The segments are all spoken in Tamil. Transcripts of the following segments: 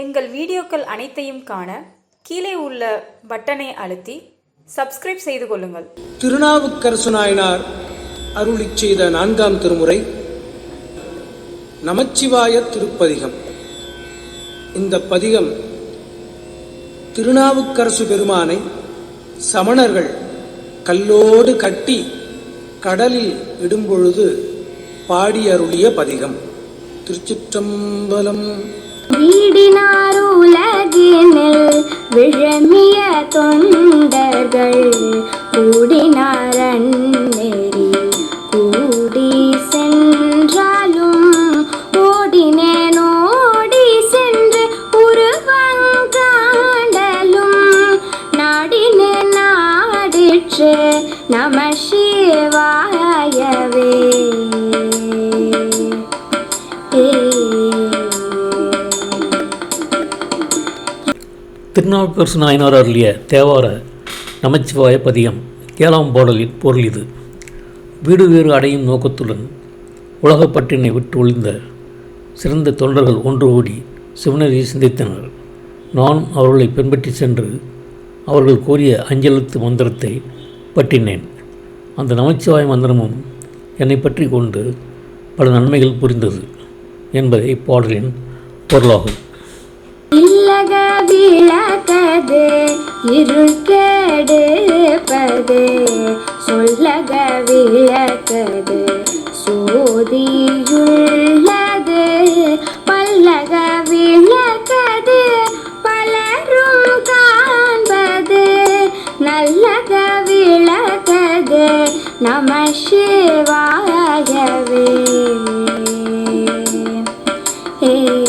எங்கள் வீடியோக்கள் அனைத்தையும் காண கீழே உள்ள பட்டனை அழுத்தி சப்ஸ்கிரைப் செய்து கொள்ளுங்கள். திருநாவுக்கரசு நாயனார் அருளிச் செய்த நான்காம் திருமுறை நமச்சிவாய திருப்பதிகம். இந்த பதிகம் திருநாவுக்கரசு பெருமானை சமணர்கள் கல்லோடு கட்டி கடலில் இடும்பொழுது பாடி அருளிய பதிகம். திருச்சிற்றம்பலம். வீடினார் தொண்டர்கள் கூடினார் அந்நெறி. கூடி சென்றாலும் ஓடினேன். ஓடி சென்று உருவங்காண்டலும் நாடினேன் நாடிற்று. நம சிவா திருநாவுக்கரசு நாயனார் அருளிய தேவார நமச்சிவாய பதியம் ஏழாம் பாடலின் பொருள் இது. வீடு வேறு அடையும் நோக்கத்துடன் உலகப்பட்டினை விட்டு ஒளிந்த சிறந்த தொண்டர்கள் ஒன்று கூடி சிவனரை சிந்தித்தனர். நான் அவர்களை பின்பற்றி சென்று அவர்கள் கூறிய அஞ்செழுத்து மந்திரத்தை பற்றினேன். அந்த நமச்சிவாய மந்திரமும் என்னை பற்றி கொண்டு பல நன்மைகள் புரிந்தது என்பதை பாடலின் பொருளாகும். விளக்கது இருள் கேடுப்பது. சொல்லக விளக்கது சோதியுள்ளது. பல்லக விளக்கது பலரும் காண்பது. நல்லக விளக்கது நம சிவாயவே. ஏ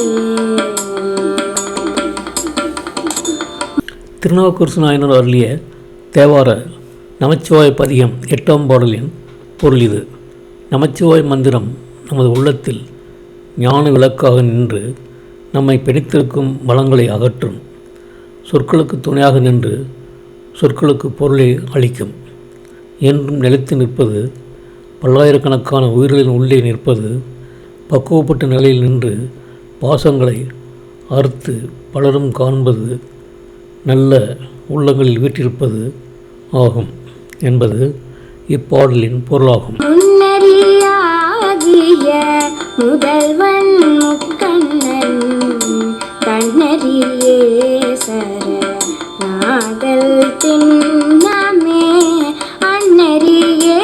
திருநாவுக்கரசு நாயனர் அருளிய தேவார நமச்சிவாய பதிகம் எட்டாம் பாடலின் பொருள் இது. நமச்சிவாய் மந்திரம் நமது உள்ளத்தில் ஞான விளக்காக நின்று நம்மை பிடித்திருக்கும் வளங்களை அகற்றும். சொற்களுக்கு துணையாக நின்று சொற்களுக்கு பொருளை அளிக்கும். என்றும் நிலைத்து நிற்பது பல்லாயிரக்கணக்கான உயிர்களின் உள்ளே நிற்பது பக்குவப்பட்ட நிலையில் நின்று பாசங்களை அறுத்து பலரும் காண்பது நல்ல உள்ளங்களில் வீற்றிருப்பது ஆகும் என்பது இப்பாடலின் பொருளாகும். முன்னறியாகிய முதல்வன் முக்கண்ணன் தன்னறியே சர நாதல் திண்ணமே அன்னறியே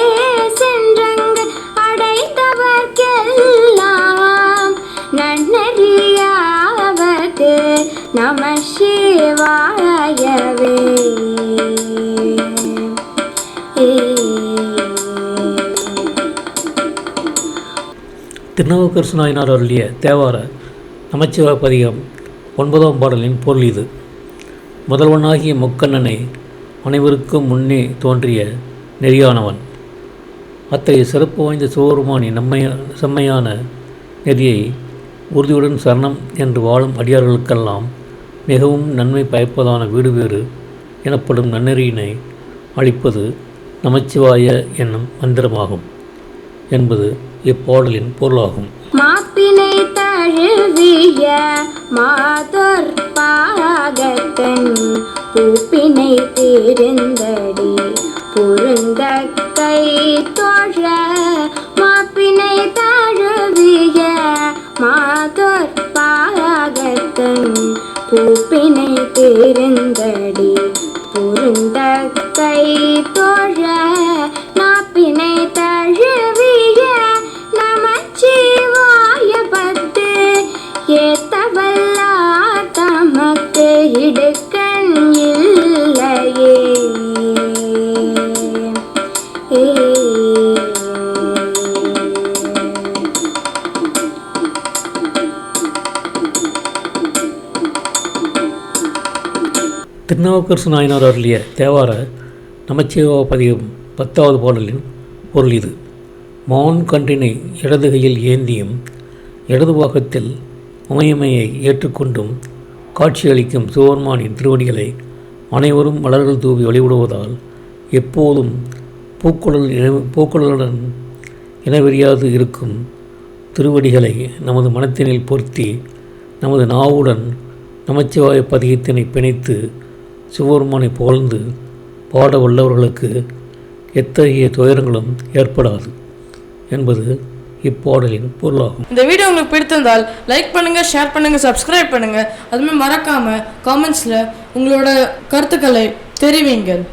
சென்றங்கு அடைந்தவர்க்கெல்லாம் நன்னறியாவது நம திருநாவுக்கரசு நாயனார் அருளிய தேவார நமச்சிவா பதிகம் ஒன்பதாம் பாடலின் பொருள் இது. முதல்வனாகிய முக்கண்ணனை அனைவருக்கும் முன்னே தோன்றிய நெறியானவன். அத்தகைய சிறப்பு வாய்ந்த சிவபெருமானி நம்மைய செம்மையான நெறியை உறுதியுடன் சரணம் என்று வாழும் அடியார்களுக்கெல்லாம் மிகவும் நன்மை பயப்பதான வீடு வேறு எனப்படும் நன்னெறியினை அளிப்பது நமச்சிவாய என்னும் மந்திரமாகும். என்பது இப்பாடலின் பொருளாகும். மாப்பினை தழுவிய மாதர் பாகத்தன் பூப்பினை திருந்தடி பொருந்த கை தோழ மாப்பினை தழுவிய மாதர் பாகத்தன் பூப்பினை திருந்தடி பொருந்த கை தோழ நாப்பினை தழு திருநாவுக்கரசு நாயனார் அருளிய தேவார நமச்சிவா பதிகம் பத்தாவது பாடலின் பொருள் இது. மான் கன்றினை இடதுகையில் ஏந்தியும் இடது பாகத்தில் உமையமையை ஏற்றுக்கொண்டும் காட்சியளிக்கும் சிவபெருமானின் திருவடிகளை அனைவரும் மலர்கள் தூவி வழிபடுவதால் எப்போதும் பூக்குழல் இணை- பூக்குழலுடன் இனவெறியாது இருக்கும் திருவடிகளை நமது மனத்தினில் பொருத்தி நமது நாவுடன் நமச்சிவாய பதிகத்தினை பிணைத்து சிவபெருமானை புகழ்ந்து பாட வல்லவர்களுக்கு எத்தகைய துயரங்களும் ஏற்படாது என்பது இப்பாடலின் பொருளாகும். இந்த வீடியோ உங்களுக்கு பிடித்திருந்தால் லைக் பண்ணுங்க ஷேர் பண்ணுங்க சப்ஸ்கிரைப் பண்ணுங்க. அதுமாதிரி மறக்காம காமெண்ட்ஸில் உங்களோட கருத்துக்களை தெரிவிங்கள்.